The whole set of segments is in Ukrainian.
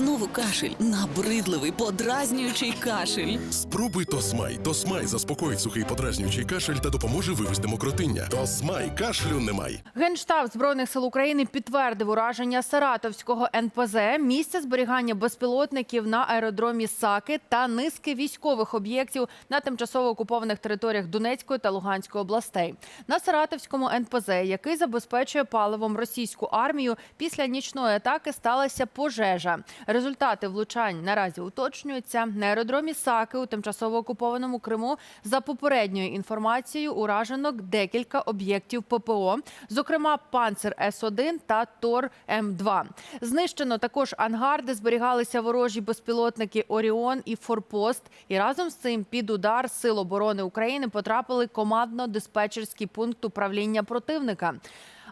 Знову кашель, набридливий, подразнюючий кашель. Спробуй Тосмай. Тосмай заспокоїть сухий подразнюючий кашель та допоможе вивести мокротиння. Тосмай кашлю немає. Генштаб збройних сил України підтвердив ураження Саратовського НПЗ, місця зберігання безпілотників на аеродромі Саки та низки військових об'єктів на тимчасово окупованих територіях Донецької та Луганської областей. На Саратовському НПЗ, який забезпечує паливом російську армію, після нічної атаки сталася пожежа. Результати влучань наразі уточнюються. На аеродромі Саки у тимчасово окупованому Криму за попередньою інформацією уражено декілька об'єктів ППО, зокрема панцир С-1 та Тор М2. Знищено також ангар, де зберігалися ворожі безпілотники Оріон і Форпост. І разом з цим під удар Сил оборони України потрапили командно-диспетчерський пункт управління противника.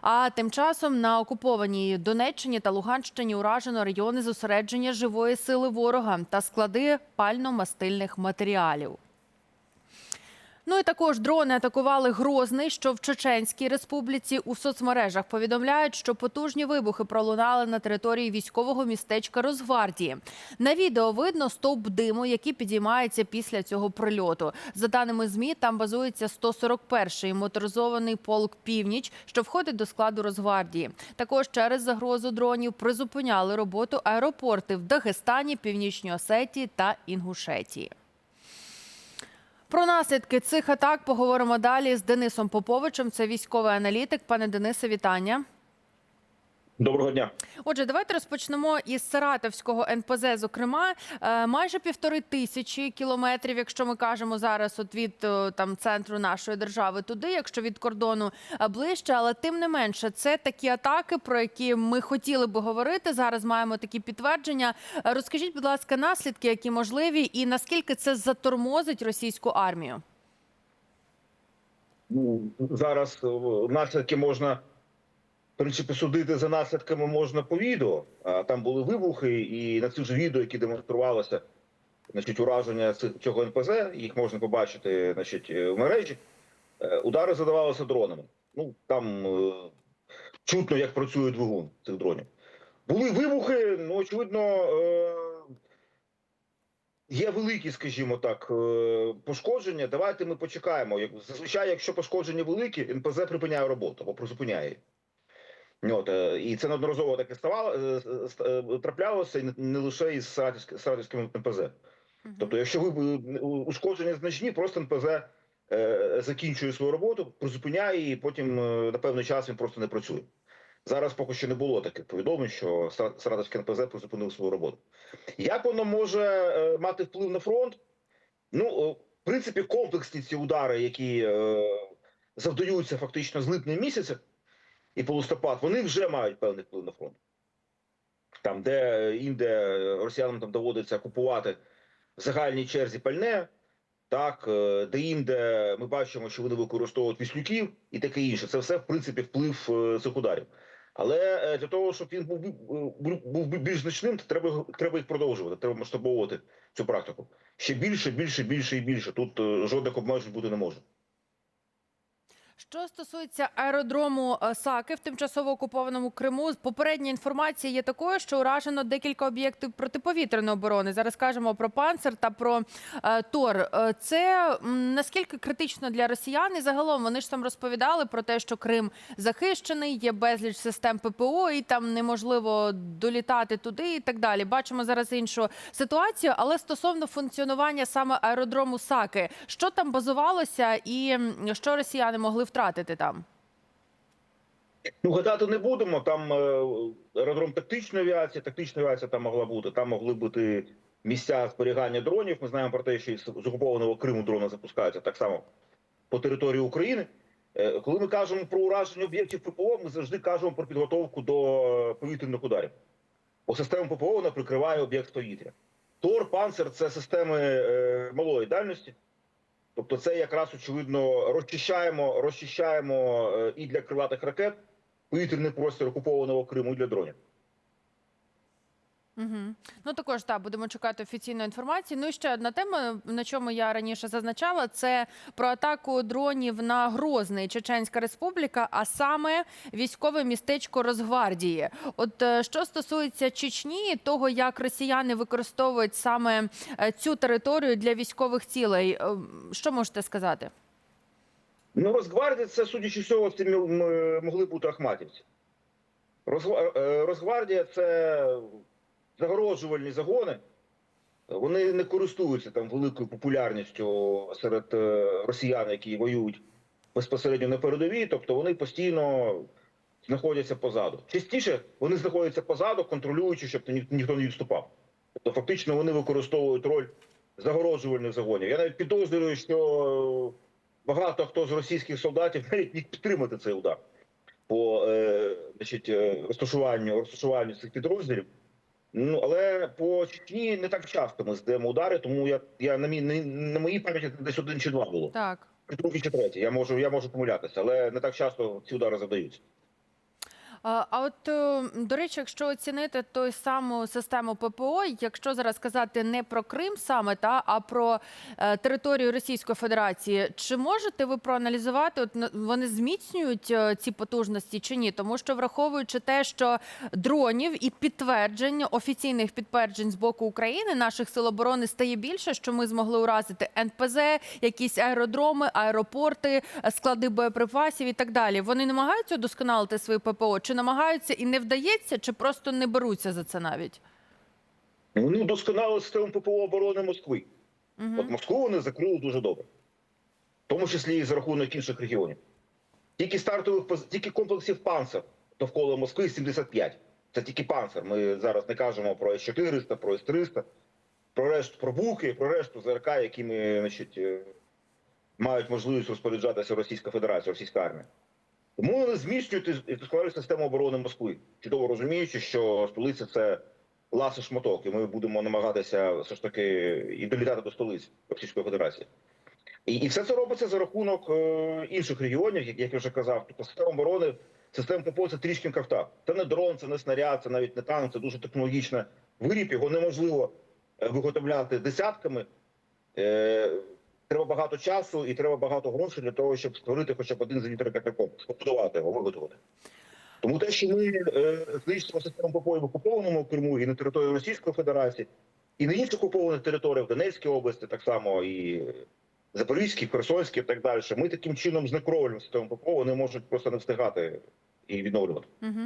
А тим часом на окупованій Донеччині та Луганщині уражено райони зосередження живої сили ворога та склади пально-мастильних матеріалів. Ну і також дрони атакували Грозний, що в Чеченській республіці у соцмережах повідомляють, що потужні вибухи пролунали на території військового містечка Росгвардії. На відео видно стовп диму, який підіймається після цього прильоту. За даними змі, там базується 141-й моторизований полк Північ, що входить до складу Росгвардії. Також через загрозу дронів призупиняли роботу аеропорти в Дагестані, Північній Осетії та Інгушетії. Про наслідки цих атак поговоримо далі з Денисом Поповичем. Це військовий аналітик. Пане Денисе, вітання. Доброго дня. Отже, давайте розпочнемо із Саратовського НПЗ. Зокрема, Е, майже півтори тисячі кілометрів, якщо ми кажемо зараз, от від е, там центру нашої держави туди, якщо від кордону е, ближче, але тим не менше, це такі атаки, про які ми хотіли би говорити. Зараз маємо такі підтвердження. Розкажіть, будь ласка, наслідки, які можливі, і наскільки це затормозить російську армію? Ну, Зараз наслідки можна, принципі, судити за наслідками можна по відео. Там були вибухи, і на цих же відео, які демонструвалося, значить, ураження цього НПЗ, їх можна побачити значить, е, в мережі. Е, Удари задавалися дронами. Ну там е, чутно, як працює двигун цих дронів. Були вибухи, ну очевидно. Є великі, скажімо так, пошкодження. Давайте ми почекаємо. Зазвичай, якщо пошкодження великі, НПЗ припиняє роботу або призупиняє. От, е, і це неодноразово таке ставало, е, е, траплялося і не- лише із Саратівським НПЗ. Тобто, якщо ви ушкодження значні, просто НПЗ е, закінчує свою роботу, призупиняє і потім е, на певний час він просто не працює. Зараз поки що не було таких повідомлень, що Сара- Саратовський НПЗ призупинив свою роботу. Як воно може е, мати вплив на фронт? Ну, в принципі, комплексні ці удари, які е, завдаються фактично з липня місяця і по листопад, вони вже мають певний вплив на фронт. Там, де інде росіянам там доводиться купувати в загальній черзі пальне, так, е, де інде ми бачимо, що вони використовують віслюків і таке інше. Це все, в принципі, вплив е, цих ударів. Але е, для того, щоб він був, був, більш значним, то треба, треба їх продовжувати, треба масштабовувати цю практику. Ще більше, більше, більше і більше. Тут жодних обмежень бути не може. Що стосується аеродрому е, Саки в тимчасово окупованому Криму, попередня інформація є такою, що уражено декілька об'єктів протиповітряної оборони. Зараз кажемо про панцир та про е, Тор. Е, Це наскільки критично для росіян? І загалом вони ж там розповідали про те, що Крим захищений, є безліч систем ППО, і там неможливо долітати туди, і так далі. Бачимо зараз іншу ситуацію. Але стосовно функціонування саме аеродрому Саки, що там базувалося, і що росіяни могли втратити там? Ну, гадати не будемо. Там е, аеродром тактичної авіації, тактична авіація там могла бути. Там могли бути місця зберігання дронів. Ми знаємо про те, що з окупованого Криму дрони запускаються так само по території України. Е, Коли ми кажемо про ураження об'єктів ППО, ми завжди кажемо про підготовку до е, повітряних ударів. Бо система ППО вона прикриває об'єкт повітря. Тор, панцер це системи малої дальності. Тобто, це якраз очевидно розчищаємо, розчищаємо е, і для крилатих ракет повітряний простір окупованого Криму і для дронів. Угу. Ну також так, будемо чекати офіційної інформації. Ну і ще одна тема, на чому я раніше зазначала, це про атаку дронів на Грозний Чеченська Республіка, а саме військове містечко Росгвардії. От е, що стосується Чечні, того як росіяни використовують саме е, цю територію для військових цілей, е, що можете сказати? Ну, Росгвардія це, судячи з це могли бути ахматівці. Е, це загороджувальні загони. Вони не користуються там великою популярністю серед е, росіян, які воюють безпосередньо на передовій, тобто вони постійно знаходяться позаду. Частіше вони знаходяться позаду, контролюючи, щоб ні- ніхто не відступав. Тобто, фактично, вони використовують роль загороджувальних загонів. Я навіть підозрюю, що багато хто з російських солдатів навіть міг підтримати цей удар по е, значить, е, розташуванню, розташуванню цих підрозділів. Ну але по Чечні не так часто ми здаємо удари, тому я, я на мій на, на моїй пам'яті десь один чи два було. Так. Другий чи третій. Я можу, я можу помилятися, але не так часто ці удари завдаються. А от е, до речі, якщо оцінити ту саму систему ППО, якщо зараз казати не про Крим саме та а про е, територію Російської Федерації, чи можете ви проаналізувати, от вони зміцнюють е, ці потужності чи ні? Тому що враховуючи те, що дронів і підтверджень офіційних підтверджень з боку України наших сил оборони стає більше, що ми змогли уразити НПЗ, якісь аеродроми, аеропорти, склади боєприпасів і так далі. Вони намагаються удосконалити свої ППО, чи намагаються і не вдається, чи просто не беруться за це навіть? Вони вдосконалили систему ППО оборони Москви. Угу. От Москву вони закрили дуже добре, в тому числі і за рахунок інших регіонів. Тільки стартових тільки комплексів панцер довкола Москви 75. Це тільки панцер. Ми зараз не кажемо про С-400, про С-300, про решту про буки, про решту ЗРК, якими значить, е, мають можливість розпоряджатися Російська Федерація, Російська армія. Тому зміцнюють і вдосконалюють систему оборони Москви, чудово розуміючи, що столиця це ласи шматок, і ми будемо намагатися все ж таки і долітати до столиці Російської Федерації. І, і все це робиться за рахунок е, інших регіонів, як, як я вже казав. Тобто система оборони, система ППО це трішки крафта. Це не дрон, це не снаряд, це навіть не танк, це дуже технологічний виріб. Його неможливо е, виготовляти десятками. Е, треба багато часу і треба багато грошей для того, щоб створити хоча б один зенітний ракетний побудувати його, виготовити. Тому те, що ми е, знищимо систему ППО в окупованому Криму і на території Російської Федерації, і на інших окупованих територіях в Донецькій області, так само і Запорізькій, Херсонській і так далі. Ми таким чином знекровуємо систему ППО, вони можуть просто не встигати і відновлювати. Угу.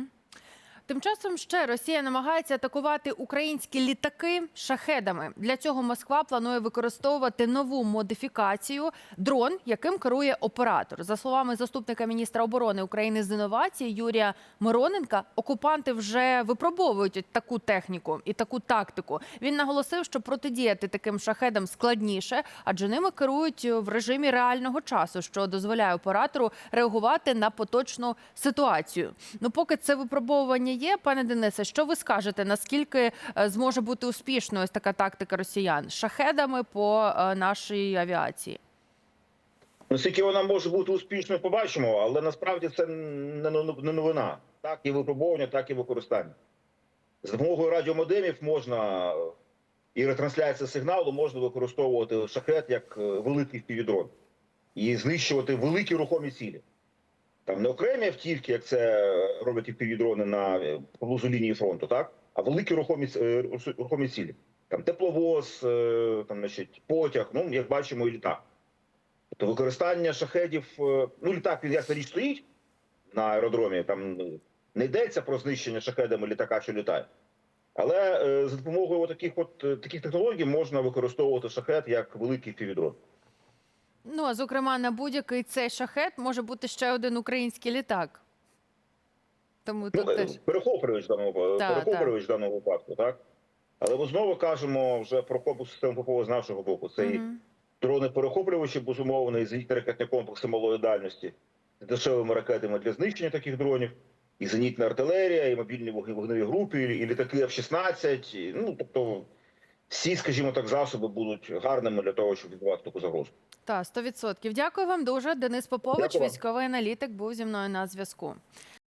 Тим часом ще Росія намагається атакувати українські літаки шахедами. Для цього Москва планує використовувати нову модифікацію дрон, яким керує оператор. За словами заступника міністра оборони України з інновацій Юрія Мироненка, окупанти вже випробовують таку техніку і таку тактику. Він наголосив, що протидіяти таким шахедам складніше, адже ними керують в режимі реального часу, що дозволяє оператору реагувати на поточну ситуацію. Ну, поки це випробовування є, пане Денисе, що ви скажете? Наскільки е, зможе бути успішною ось така тактика росіян шахедами по е, нашій авіації? Наскільки вона може бути успішною, побачимо, але насправді це не новина. Так і випробовування, так і використання. За допомогою радіомодемів можна і ретрансляція сигналу можна використовувати шахет як е, великий впівдрон і знищувати великі рухомі цілі. Там не окремі автівки, як це роблять впівдрони на е, поблизу лінії фронту, так? а великі рухомі, е, рухомі цілі. Там тепловоз, е, там, значить, потяг, ну, як бачимо, і літак. Тобто використання шахедів, е, ну літак він ясна річ стоїть на аеродромі, там е, не йдеться про знищення шахедами літака, що літає. Але е, за допомогою таких от е, таких технологій можна використовувати шахет як великий півдрон. Ну а зокрема, на будь-який цей шахет може бути ще один український літак. Тому Ну, тут теж перехоплювач в даному перехоплювач в даному випадку, так? Але ми знову кажемо вже про комплекс систем ППО з нашого боку. Це і дрони перехоплювачі, безумовно, і зенітні ракетні комплекси малої дальності з дешевими ракетами для знищення таких дронів, і зенітна артилерія, і мобільні вогневі групи, і, і літаки F-16. І, ну тобто, всі, скажімо так, засоби будуть гарними для того, щоб відбувати таку загрозу. та 100%. Дякую вам дуже. Денис Попович, Дякую військовий аналітик, був зі мною на зв'язку.